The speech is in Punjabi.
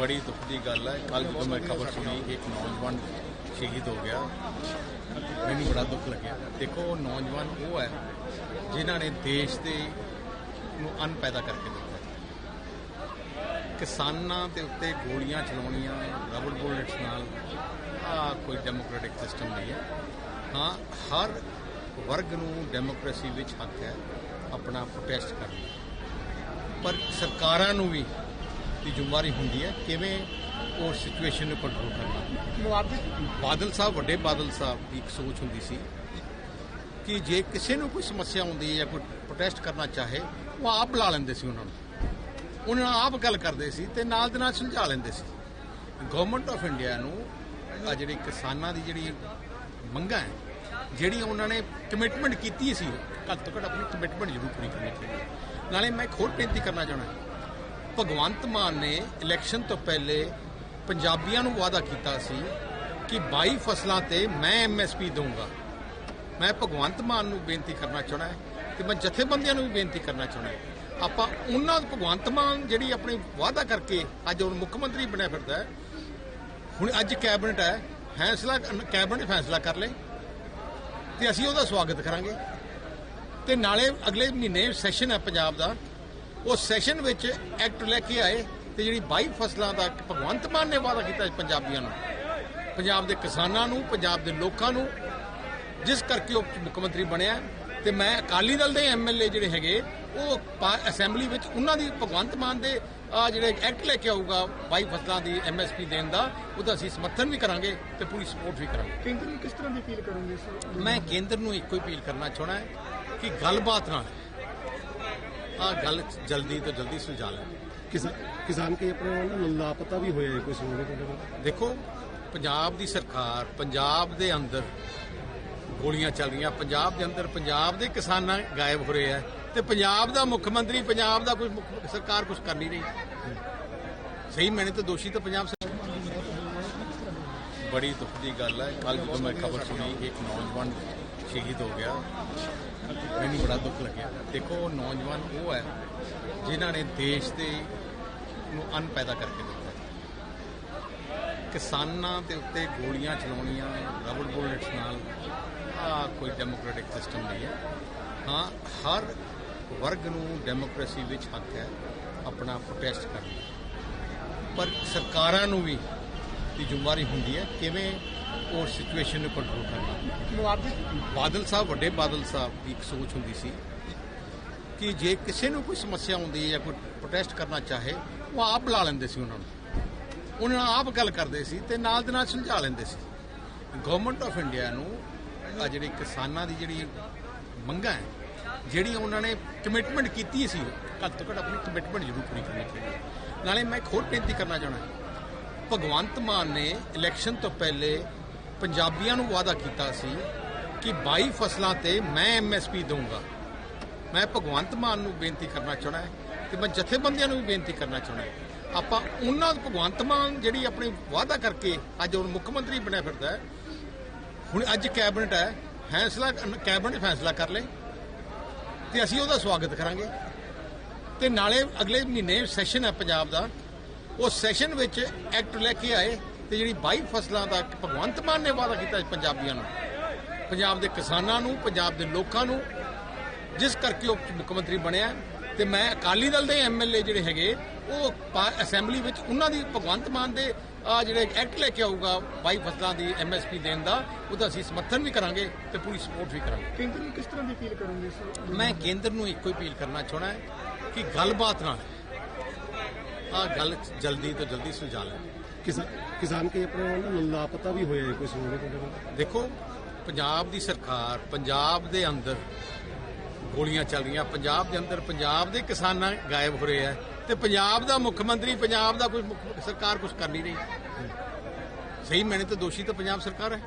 ਬੜੀ ਦੁੱਖ ਦੀ ਗੱਲ ਹੈ। ਕੱਲ ਜਦੋਂ ਮੈਂ ਖਬਰ ਸੁਣੀ, ਇੱਕ ਨੌਜਵਾਨ ਸ਼ਹੀਦ ਹੋ ਗਿਆ। ਮੈਨੂੰ ਬੜਾ ਦੁੱਖ ਲੱਗਿਆ। ਦੇਖੋ, ਉਹ ਨੌਜਵਾਨ ਉਹ ਹੈ, ਜਿਨ੍ਹਾਂ ਨੇ ਦੇਸ਼ ਦੇ ਨੂੰ ਅੰਨ ਪੈਦਾ ਕਰਕੇ ਦਿੱਤਾ। ਕਿਸਾਨਾਂ ਦੇ ਉੱਤੇ ਗੋਲੀਆਂ ਚਲਾਉਣੀਆਂ ਰਬੜ ਬੁਲੇਟਸ ਨਾਲ ਆ ਕੋਈ ਡੈਮੋਕ੍ਰੈਟਿਕ ਸਿਸਟਮ ਨਹੀਂ ਹੈ। ਹਾਂ, ਹਰ ਵਰਗ ਨੂੰ ਡੈਮੋਕ੍ਰੇਸੀ ਵਿੱਚ ਹੱਕ ਹੈ ਆਪਣਾ ਪ੍ਰੋਟੈਸਟ ਕਰਨ। ਪਰ ਸਰਕਾਰਾਂ ਨੂੰ ਵੀ ਦੀ ਜ਼ਿੰਮੇਵਾਰੀ ਹੁੰਦੀ ਹੈ ਕਿਵੇਂ ਉਹ ਸਿਚੁਏਸ਼ਨ ਨੂੰ ਕੰਟਰੋਲ ਕਰਨਾ ਬਾਦਲ? ਸਾਹਿਬ ਵੱਡੇ ਬਾਦਲ ਸਾਹਿਬ ਦੀ ਇੱਕ ਸੋਚ ਹੁੰਦੀ ਸੀ ਕਿ ਜੇ ਕਿਸੇ ਨੂੰ ਕੋਈ ਸਮੱਸਿਆ ਹੁੰਦੀ ਹੈ ਜਾਂ ਕੋਈ ਪ੍ਰੋਟੈਸਟ ਕਰਨਾ ਚਾਹੇ ਉਹ ਆਪ ਬੁਲਾ ਲੈਂਦੇ ਸੀ ਉਹਨਾਂ ਨੂੰ। ਉਹਨਾਂ ਨਾਲ ਆਪ ਗੱਲ ਕਰਦੇ ਸੀ ਤੇ ਨਾਲ ਦੇ ਨਾਲ ਸੁਲਝਾ ਲੈਂਦੇ ਸੀ। ਗਵਰਨਮੈਂਟ ਆਫ ਇੰਡੀਆ ਨੂੰ ਆ ਜਿਹੜੀ ਕਿਸਾਨਾਂ ਦੀ ਜਿਹੜੀ ਮੰਗਾਂ ਹੈ ਜਿਹੜੀਆਂ ਉਹਨਾਂ ਨੇ ਕਮਿਟਮੈਂਟ ਕੀਤੀ ਸੀ ਘੱਟ ਤੋਂ ਘੱਟ ਆਪਣੀ ਕਮਿਟਮੈਂਟ ਜ਼ਰੂਰ ਪੂਰੀ ਕਰਨੀ ਚਾਹੀਦੀ ਹੈ। ਨਾਲੇ ਮੈਂ ਇੱਕ ਹੋਰ ਬੇਨਤੀ ਕਰਨਾ ਚਾਹੁੰਦਾ ਭਗਵੰਤ ਮਾਨ ਨੇ ਇਲੈਕਸ਼ਨ ਤੋਂ ਪਹਿਲੇ ਪੰਜਾਬੀਆਂ ਨੂੰ ਵਾਅਦਾ ਕੀਤਾ ਸੀ ਕਿ 22 ਫਸਲਾਂ ਤੇ ਮੈਂ ਐਮਐਸਪੀ ਦਊਂਗਾ। ਮੈਂ ਭਗਵੰਤ ਮਾਨ ਨੂੰ ਬੇਨਤੀ ਕਰਨਾ ਚਾਹੁੰਦਾ ਹੈ ਤੇ ਮੈਂ ਜਥੇਬੰਦੀਆਂ ਨੂੰ ਵੀ ਬੇਨਤੀ ਕਰਨਾ ਚਾਹੁੰਦਾ ਆਪਾਂ ਉਹਨਾਂ ਭਗਵੰਤ ਮਾਨ ਜਿਹੜੀ ਆਪਣੀ ਵਾਅਦਾ ਕਰਕੇ ਅੱਜ ਉਹ ਮੁੱਖ ਮੰਤਰੀ ਬਣਿਆ ਫਿਰਦਾ ਹੁਣ ਅੱਜ ਕੈਬਨਿਟ ਹੈ, ਫੈਸਲਾ ਕੈਬਨਿਟ ਫੈਸਲਾ ਕਰ ਲੇ ਤੇ ਅਸੀਂ ਉਹਦਾ ਸਵਾਗਤ ਕਰਾਂਗੇ। ਤੇ ਨਾਲੇ ਅਗਲੇ ਮਹੀਨੇ ਸੈਸ਼ਨ ਹੈ ਪੰਜਾਬ ਦਾ। ਉਹ ਸੈਸ਼ਨ ਵਿੱਚ ਐਕਟ ਲੈ ਕੇ ਆਏ ਤੇ ਜਿਹੜੀ 22 ਫਸਲਾਂ ਦਾ ਭਗਵੰਤ ਮਾਨ ਨੇ ਵਾਅਦਾ ਕੀਤਾ ਪੰਜਾਬੀਆਂ ਨੂੰ। ਪੰਜਾਬ ਦੇ ਕਿਸਾਨਾਂ ਨੂੰ ਪੰਜਾਬ ਦੇ ਲੋਕਾਂ ਨੂੰ ਜਿਸ ਕਰਕੇ ਉਹ ਮੁੱਖ ਮੰਤਰੀ ਬਣਿਆ। ਤੇ ਮੈਂ ਅਕਾਲੀ ਦਲ ਦੇ ਐਮਐਲਏ ਜਿਹੜੇ ਹੈਗੇ ਉਹ ਅਸੈਂਬਲੀ ਵਿੱਚ ਉਹਨਾਂ ਦੀ ਭਗਵੰਤ ਮਾਨ ਦੇ ਆ ਜਿਹੜੇ ਐਕਟ ਲੈ ਕੇ ਆਊਗਾ 22 ਫਸਲਾਂ ਦੀ ਐਮਐਸਪੀ ਦੇਣ ਦਾ ਉਹਦਾ ਅਸੀਂ ਸਮਰਥਨ ਵੀ ਕਰਾਂਗੇ ਤੇ ਪੂਰੀ ਸਪੋਰਟ ਵੀ ਕਰਾਂਗੇ। ਕੇਂਦਰ ਨੂੰ ਕਿਸ ਤਰ੍ਹਾਂ ਦੀ ਅਪੀਲ ਕਰੋਗੇ ਮੈਂ ਕੇਂਦਰ ਨੂੰ ਇੱਕੋ ਹੀ ਅਪੀਲ ਕਰਨਾ ਚਾਹਣਾ ਹੈ ਕਿ ਗੱਲਬਾਤ ਨਾਲ ਆ ਗੱਲ ਜਲਦੀ ਤੋਂ ਜਲਦੀ ਸੁਲਝਾ ਲੈਣ ਕਿਸਾਨ ਕਿਸਾਨ ਕੇ ਆਪਣੇ ਨਾਲ ਲਾਪਤਾ ਵੀ ਹੋਏ ਕੋਈ ਸੁਣਨੇ ਤੋਂ ਦੇਖੋ ਪੰਜਾਬ ਦੀ ਸਰਕਾਰ ਪੰਜਾਬ ਦੇ ਅੰਦਰ ਗੋਲੀਆਂ ਚੱਲ ਰਹੀਆਂ। ਪੰਜਾਬ ਦੇ ਅੰਦਰ ਪੰਜਾਬ ਦੇ ਕਿਸਾਨਾਂ ਗਾਇਬ ਹੋ ਰਹੇ ਆ ਤੇ ਪੰਜਾਬ ਦਾ ਮੁੱਖ ਮੰਤਰੀ ਪੰਜਾਬ ਦਾ ਕੋਈ ਸਰਕਾਰ ਕੁਝ ਕਰ ਨਹੀਂ ਰਹੀ। ਸਹੀ ਮੈਨੇ ਤਾਂ ਦੋਸ਼ੀ ਤਾਂ ਪੰਜਾਬ ਸਰਕਾਰ ਬੜੀ ਦੁੱਖ ਦੀ ਗੱਲ ਹੈ। ਕੱਲ ਜਦੋਂ ਮੈਂ ਖਬਰ ਸੁਣੀ ਇੱਕ ਨੌਜਵਾਨ ਸ਼ਹੀਦ ਹੋ ਗਿਆ। ਮੈਨੂੰ ਬੜਾ ਦੁੱਖ ਲੱਗਿਆ। ਦੇਖੋ, ਉਹ ਨੌਜਵਾਨ ਉਹ ਹੈ, ਜਿਨ੍ਹਾਂ ਨੇ ਦੇਸ਼ ਦੇ ਨੂੰ ਅੰਨ ਪੈਦਾ ਕਰਕੇ ਦਿੱਤਾ। ਕਿਸਾਨਾਂ ਦੇ ਉੱਤੇ ਗੋਲੀਆਂ ਚਲਾਉਣੀਆਂ ਰਬੜ ਬੁਲੇਟਸ ਨਾਲ ਆ ਕੋਈ ਡੈਮੋਕ੍ਰੈਟਿਕ ਸਿਸਟਮ ਨਹੀਂ ਹੈ। ਹਾਂ, ਹਰ ਵਰਗ ਨੂੰ ਡੈਮੋਕ੍ਰੇਸੀ ਵਿੱਚ ਹੱਕ ਹੈ ਆਪਣਾ ਪ੍ਰੋਟੈਸਟ ਕਰਨ ਪਰ ਸਰਕਾਰਾਂ ਨੂੰ ਵੀ ਦੀ ਜ਼ਿੰਮੇਵਾਰੀ ਹੁੰਦੀ ਹੈ, ਕਿਵੇਂ ਉਹ ਸਿਚੁਏਸ਼ਨ ਨੂੰ ਕੰਟਰੋਲ ਕਰਨਾ ਬਾਦਲ? ਸਾਹਿਬ ਵੱਡੇ ਬਾਦਲ ਸਾਹਿਬ ਦੀ ਇੱਕ ਸੋਚ ਹੁੰਦੀ ਸੀ ਕਿ ਜੇ ਕਿਸੇ ਨੂੰ ਕੋਈ ਸਮੱਸਿਆ ਹੁੰਦੀ ਹੈ ਜਾਂ ਕੋਈ ਪ੍ਰੋਟੈਸਟ ਕਰਨਾ ਚਾਹੇ ਉਹ ਆਪ ਬੁਲਾ ਲੈਂਦੇ ਸੀ ਉਹਨਾਂ ਨੂੰ। ਉਹਨਾਂ ਨਾਲ ਆਪ ਗੱਲ ਕਰਦੇ ਸੀ ਤੇ ਨਾਲ ਦੇ ਨਾਲ ਸੁਲਝਾ ਲੈਂਦੇ ਸੀ। ਗਵਰਨਮੈਂਟ ਆਫ ਇੰਡੀਆ ਨੂੰ ਆ ਜਿਹੜੀ ਕਿਸਾਨਾਂ ਦੀ ਜਿਹੜੀ ਮੰਗਾਂ ਹੈ ਜਿਹੜੀਆਂ ਉਹਨਾਂ ਨੇ ਕਮਿਟਮੈਂਟ ਕੀਤੀ ਸੀ ਘੱਟ ਤੋਂ ਘੱਟ ਆਪਣੀ ਕਮਿਟਮੈਂਟ ਜ਼ਰੂਰ ਪੂਰੀ ਕਰਨੀ ਚਾਹੀਦੀ। ਨਾਲੇ ਮੈਂ ਇੱਕ ਹੋਰ ਬੇਨਤੀ ਕਰਨਾ ਚਾਹੁੰਦਾ ਭਗਵੰਤ ਮਾਨ ਨੇ ਇਲੈਕਸ਼ਨ ਤੋਂ ਪਹਿਲੇ ਪੰਜਾਬੀਆਂ ਨੂੰ ਵਾਅਦਾ ਕੀਤਾ ਸੀ ਕਿ 22 ਫਸਲਾਂ ਤੇ ਮੈਂ ਐਮਐਸਪੀ ਦਊਂਗਾ। ਮੈਂ ਭਗਵੰਤ ਮਾਨ ਨੂੰ ਬੇਨਤੀ ਕਰਨਾ ਚਾਹੁੰਦਾ ਹੈ ਤੇ ਮੈਂ ਜਥੇਬੰਦੀਆਂ ਨੂੰ ਵੀ ਬੇਨਤੀ ਕਰਨਾ ਚਾਹੁੰਦਾ ਹਾਂ। ਆਪਾਂ ਉਹਨਾਂ ਭਗਵੰਤ ਮਾਨ ਜਿਹੜੀ ਆਪਣੀ ਵਾਅਦਾ ਕਰਕੇ ਅੱਜ ਹੁਣ ਮੁੱਖ ਮੰਤਰੀ ਬਣਿਆ ਫਿਰਦਾ ਹੈ, ਹੁਣ ਅੱਜ ਕੈਬਨਿਟ ਹੈ, ਫੈਸਲਾ ਕੈਬਨਿਟ ਫੈਸਲਾ ਕਰ ਲੇ ਤੇ ਅਸੀਂ ਉਹਦਾ ਸਵਾਗਤ ਕਰਾਂਗੇ। ਤੇ ਨਾਲੇ ਅਗਲੇ ਮਹੀਨੇ ਸੈਸ਼ਨ ਹੈ ਪੰਜਾਬ ਦਾ। ਉਹ ਸੈਸ਼ਨ ਵਿੱਚ ਐਕਟ ਲੈ ਕੇ ਆਏ। ਤੇ ਜਿਹੜੀ 22 ਫਸਲਾਂ ਦਾ ਭਗਵੰਤ ਮਾਨ ਨੇ ਵਾਅਦਾ ਕੀਤਾ ਸੀ ਪੰਜਾਬੀਆਂ ਨੂੰ। ਪੰਜਾਬ ਦੇ ਕਿਸਾਨਾਂ ਨੂੰ ਪੰਜਾਬ ਦੇ ਲੋਕਾਂ ਨੂੰ ਜਿਸ ਕਰਕੇ ਉਹ ਮੁੱਖ ਮੰਤਰੀ ਬਣਿਆ। ਤੇ ਮੈਂ ਅਕਾਲੀ ਦਲ ਦੇ ਐਮਐਲਏ ਜਿਹੜੇ ਹੈਗੇ ਉਹ ਅਸੈਂਬਲੀ ਵਿੱਚ ਉਹਨਾਂ ਦੀ ਭਗਵੰਤ ਮਾਨ ਦੇ ਆ ਜਿਹੜੇ ਐਕਟ ਲੈ ਕੇ ਆਊਗਾ 22 ਫਸਲਾਂ ਦੀ ਐਮਐਸਪੀ ਦੇਣ ਦਾ ਉਹਦਾ ਅਸੀਂ ਸਮਰਥਨ ਵੀ ਕਰਾਂਗੇ ਤੇ ਪੂਰੀ ਸਪੋਰਟ ਵੀ ਕਰਾਂਗੇ। ਕੇਂਦਰ ਨੂੰ ਕਿਸ ਤਰ੍ਹਾਂ ਦੀ ਅਪੀਲ ਕਰੋਗੇ ਮੈਂ ਕੇਂਦਰ ਨੂੰ ਇੱਕੋ ਹੀ ਅਪੀਲ ਕਰਨਾ ਚਾਹਣਾ ਹੈ ਕਿ ਗੱਲਬਾਤ ਨਾਲ ਆ ਗੱਲ ਜਲਦੀ ਤੋਂ ਜਲਦੀ ਸੁਲਝਾ ਲੈਣ ਕਿਸਾਨ ਕਿਸਾਨ ਕੇ ਆਪਣੇ ਲਾਪਤਾ ਵੀ ਹੋਏ ਕੋਈ ਸੁਣਨੇ ਦੇਖੋ, ਪੰਜਾਬ ਦੀ ਸਰਕਾਰ ਪੰਜਾਬ ਦੇ ਅੰਦਰ ਗੋਲੀਆਂ ਚੱਲ ਰਹੀਆਂ, ਪੰਜਾਬ ਦੇ ਅੰਦਰ ਪੰਜਾਬ ਦੇ ਕਿਸਾਨਾਂ ਗਾਇਬ ਹੋ ਰਹੇ ਆ ਤੇ ਪੰਜਾਬ ਦਾ ਮੁੱਖ ਮੰਤਰੀ, ਪੰਜਾਬ ਦਾ ਕੋਈ ਸਰਕਾਰ ਕੁਝ ਕਰ ਨਹੀਂ ਰਹੀ। ਸਹੀ, ਮੈਨੇ ਤਾਂ ਦੋਸ਼ੀ ਤਾਂ ਪੰਜਾਬ ਸਰਕਾਰ ਹੈ।